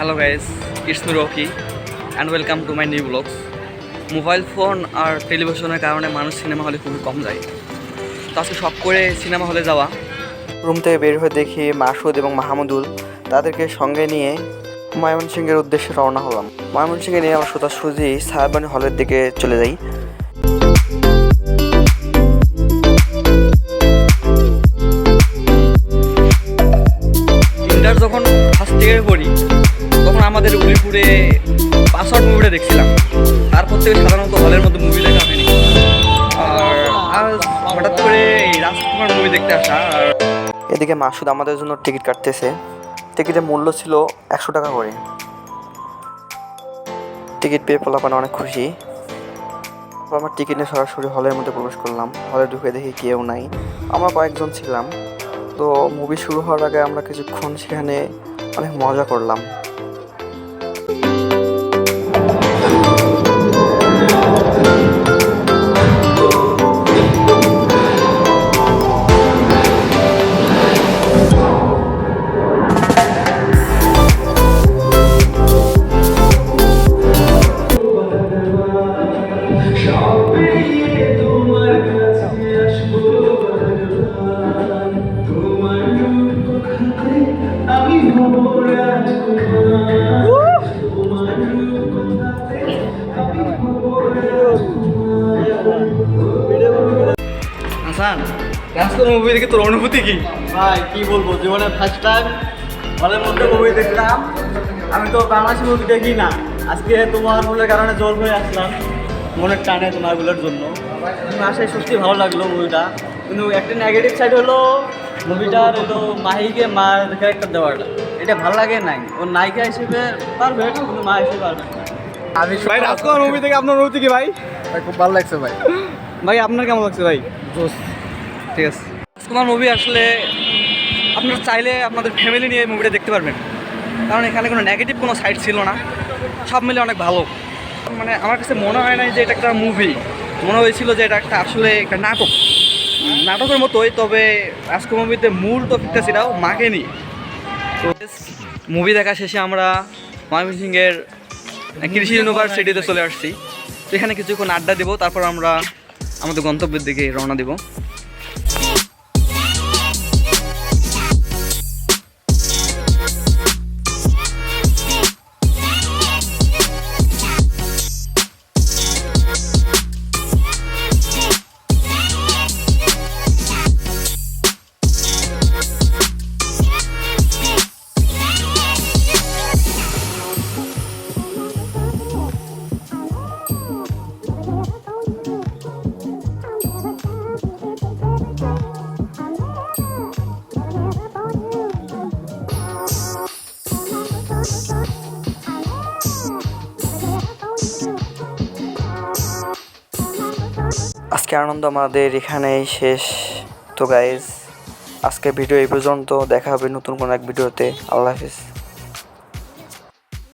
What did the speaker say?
Hello guys it's me Rocky and welcome to my new blogs mobile phone আর টেলিভিশনের কারণে মানুষ cinema হলে খুবই কম যায়। তো আজকে শখ করে সিনেমা হলে যাওয়া। রুম থেকে বের হয়ে দেখি মাসুদ এবং মাহমুদুল। তাদেরকে সঙ্গে নিয়ে ময়মনসিংহের উদ্দেশ্যে রওনা হলাম। ময়মনসিংহে নিয়ে আমার আমরা সোজাসুজি সাহেবানি হলের দিকে চলে যাই। ইন্টার যখন ফার্স্ট ইয়ারে পড়ি আমাদের উলিপুরে পাসওয়ার্ড মুভিটা দেখছিলাম। তারপর থেকে সাধারণত হলের মধ্যে মুভি দেখা হয়নি। আর হঠাৎ করে এই রাজকুমার মুভি দেখতে আসা, আর এদিকে মাসুদ আমাদের জন্য টিকিট কাটতেছে। টিকিটের মূল্য ছিল একশো টাকা করে। টিকিট পেয়ে পোলাপান অনেক খুশি। আমার টিকিট নিয়ে সরাসরি হলের মধ্যে প্রবেশ করলাম। হলে ঢুকে দেখি কেউ নাই। আমরা কয়েকজন ছিলাম। তো মুভি শুরু হওয়ার আগে আমরা কিছুক্ষণ সেখানে অনেক মজা করলাম। হাসান রাজকুমার মুভি দেখে তোর অনুভূতি কি? ভাই, কি বলব? জীবনে ফার্স্ট টাইম হলের মধ্যে মুভি দেখলাম। আমি তো বাংলাদেশি মুভি দেখি না। আজকে তোমার মূলের কারণে জল হয়ে আসলাম, মনের টানে তোমারগুলোর জন্য। তুমি আসায় সত্যি ভালো লাগল মুভিটা কিন্তু একটা নেগেটিভ সাইড হলো মুভিটার হলো মাহিকে মার ক্যারেক্টার দেওয়াটা। এটা ভালো লাগে নাই। ও নায়িকা হিসেবে পারবে, কিন্তু মা হিসেবে পারবে না। আমি ভাই রাজকুমার মুভি থেকে আপনার অনুভূতি কি ভাই? ভাই খুব ভালো লাগছে ভাই। ভাই আপনার কেমন লাগছে ভাই? ঠিক আছে। রাজকুমার মুভি আসলে আপনারা চাইলে আপনাদের ফ্যামিলি নিয়ে মুভিটা দেখতে পারবেন। কারণ এখানে কোনো নেগেটিভ কোনো সাইড ছিল না। সব মিলে অনেক ভালো। মানে আমার কাছে মনে হয় না যে এটা একটা মুভি মনে হয়েছিল যে এটা একটা আসলে একটা নাটক। নাটকের মতোই তবে রাজকুমার মুভিতে মূল টপিকটা সেটাও মাকে নিয়ে। তো মুভি দেখা শেষে আমরা ময়মনসিংহের কৃষি ইউনিভার্সিটিতে চলে আসছি। তো এখানে কিছুক্ষণ আড্ডা দেবো, তারপর আমরা আমাদের গন্তব্যের দিকে রওনা দেবো। আজকে আনন্দ আমাদের এখানেই শেষ। তো গাইজ আজকে ভিডিও এই পর্যন্ত। দেখা হবে নতুন কোনো এক ভিডিওতে আল্লাহ হাফিজ।